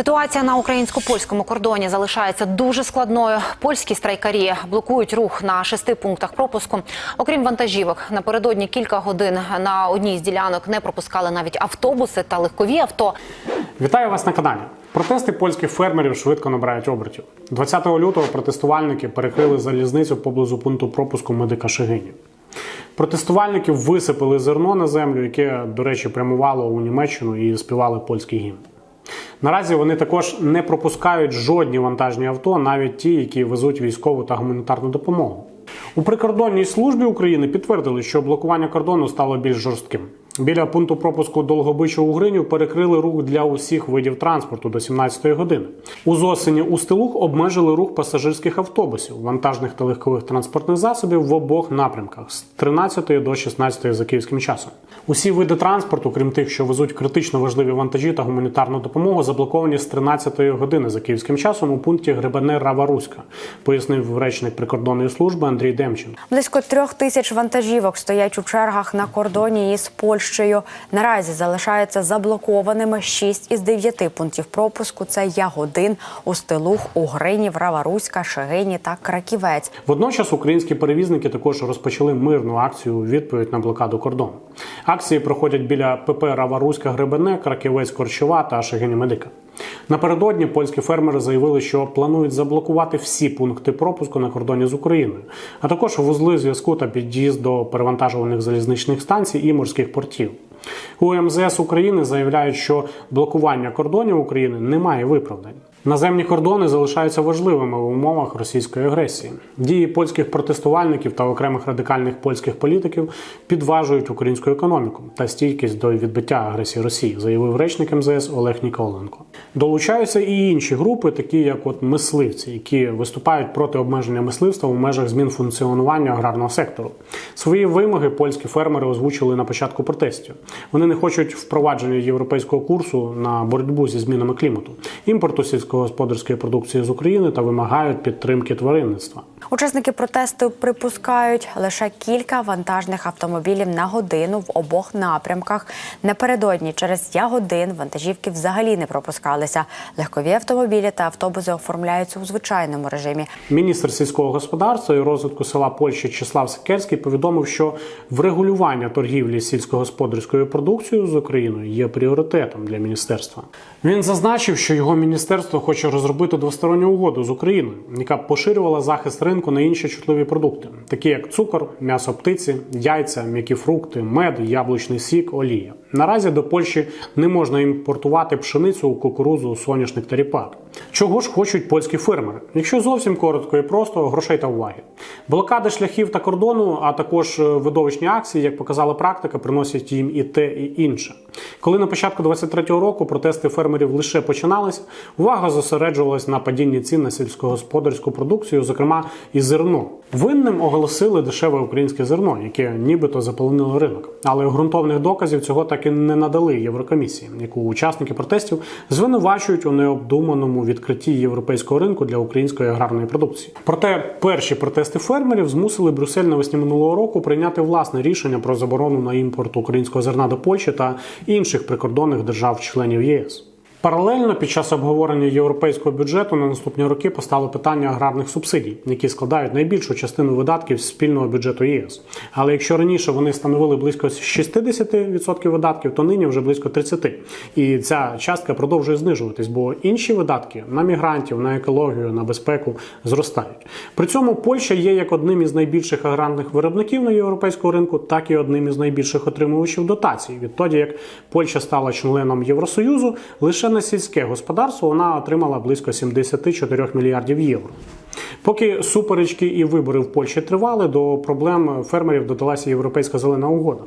Ситуація на українсько-польському кордоні залишається дуже складною. Польські страйкарі блокують рух на шести пунктах пропуску. Окрім вантажівок, напередодні кілька годин на одній з ділянок не пропускали навіть автобуси та легкові авто. Вітаю вас на каналі. Протести польських фермерів швидко набирають обертів. 20 лютого протестувальники перекрили залізницю поблизу пункту пропуску медика Шегині. Протестувальників висипали зерно на землю, яке, до речі, прямувало у Німеччину і співали польський гімн. Наразі вони також не пропускають жодні вантажні авто, навіть ті, які везуть військову та гуманітарну допомогу. У прикордонній службі України підтвердили, що блокування кордону стало більш жорстким. Біля пункту пропуску Долгобичу у Гриню перекрили рух для усіх видів транспорту до 17-ї години. У Зосині у Стилух обмежили рух пасажирських автобусів, вантажних та легкових транспортних засобів в обох напрямках з 13 до 16 за київським часом. Усі види транспорту, крім тих, що везуть критично важливі вантажі та гуманітарну допомогу, заблоковані з 13 години за київським часом у пункті Гребене Раваруська, пояснив речник прикордонної служби Андрій Демчин. Близько трьох тисяч вантажівок стоять у чергах на кордоні із Польщею. Наразі залишаються заблокованими шість із дев'яти пунктів пропуску. Це Ягодин, Устилух, Угринів, Раваруська, Шегині та Краківець. Водночас українські перевізники також розпочали мирну акцію у відповідь на блокаду кордону. Акції проходять біля ПП Раваруська Гребене, Краківець Корчова та Шегині Медика. Напередодні польські фермери заявили, що планують заблокувати всі пункти пропуску на кордоні з Україною, а також вузли зв'язку та під'їзд до перевантажуваних залізничних станцій і морських портів. У МЗС України заявляють, що блокування кордонів України не має виправдань. Наземні кордони залишаються важливими в умовах російської агресії. Дії польських протестувальників та окремих радикальних польських політиків підважують українську економіку та стійкість до відбиття агресії Росії, заявив речник МЗС Олег Ніколенко. Долучаються і інші групи, такі як от мисливці, які виступають проти обмеження мисливства у межах змін функціонування аграрного сектору. Свої вимоги польські фермери озвучили на початку протестів. Вони не хочуть впровадження європейського курсу на боротьбу зі змінами клімату, імпорту сільськогосподарської продукції з України та вимагають підтримки тваринництва. Учасники протесту припускають лише кілька вантажних автомобілів на годину в обох напрямках. Напередодні через Ягодин вантажівки взагалі не пропускалися. Легкові автомобілі та автобуси оформляються у звичайному режимі. Міністр сільського господарства і розвитку села Польщі Числав Сикерський повідомив, що врегулювання торгівлі сільськогосподарською продукцією з Україною є пріоритетом для міністерства. Він зазначив, що його міністерство хоче розробити двосторонню угоду з Україною, яка б поширювала захист ринку на інші чутливі продукти, такі як цукор, м'ясо птиці, яйця, м'які фрукти, мед, яблучний сік, олія. Наразі до Польщі не можна імпортувати пшеницю, кукурузу, соняшник та ріпак. Чого ж хочуть польські фермери? Якщо зовсім коротко і просто грошей та уваги. Блокади шляхів та кордону, а також е, видовищні акції, як показала практика, приносять їм і те, і інше. Коли на початку 23-го року протести фермерів лише починалися, увага зосереджувалась на падінні цін на сільськогосподарську продукцію, зокрема і зерно. Винним оголосили дешеве українське зерно, яке нібито заполонило ринок. Але ґрунтовних доказів цього так і не надали Єврокомісії, яку учасники протестів звинувачують у необдуманому відкритті європейського ринку для української аграрної продукції. Проте перші протести фермерів змусили Брюссель навесні минулого року прийняти власне рішення про заборону на імпорт українського зерна до Польщі та інших прикордонних держав-членів ЄС. Паралельно під час обговорення європейського бюджету на наступні роки постало питання аграрних субсидій, які складають найбільшу частину видатків спільного бюджету єС. Але якщо раніше вони становили близько 60% видатків, то нині вже близько 30%. І ця частка продовжує знижуватись, бо інші видатки на мігрантів, на екологію, на безпеку зростають. При цьому Польща є як одним із найбільших аграрних виробників на європейському ринку, так і одним із найбільших отримувачів дотацій. Відтоді як Польща стала членом Євросоюзу, лише на сільське господарство вона отримала близько 74 мільярдів євро. Поки суперечки і вибори в Польщі тривали, до проблем фермерів додалася європейська зелена угода.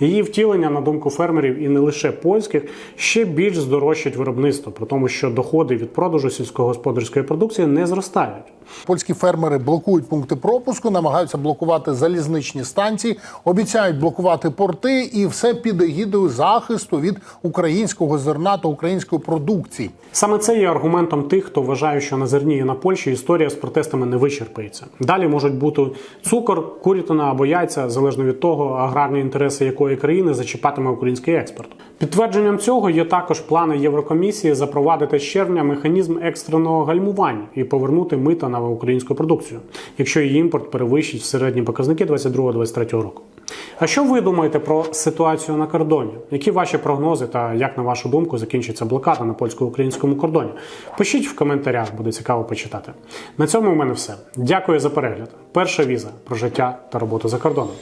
Її втілення, на думку фермерів, і не лише польських, ще більш здорожчать виробництво, при тому, що доходи від продажу сільськогосподарської продукції не зростають. Польські фермери блокують пункти пропуску, намагаються блокувати залізничні станції, обіцяють блокувати порти, і все під егідою захисту від українського зерна та української продукції. Саме це є аргументом тих, хто вважає, що на зерні і на Польщі історія з протестами не вичерпається. Далі можуть бути цукор, курятина або яйця, залежно від того, аграрні інтереси якої країни зачіпатиме український експорт. Підтвердженням цього є також плани Єврокомісії запровадити з червня механізм екстреного гальмування і повернути мита на українську продукцію, якщо її імпорт перевищить середні показники 22-23 року. А що ви думаєте про ситуацію на кордоні? Які ваші прогнози та як на вашу думку закінчиться блокада на польсько-українському кордоні? Пишіть в коментарях, буде цікаво почитати. На цьому в мене все. Дякую за перегляд. Перша віза про життя та роботу за кордоном.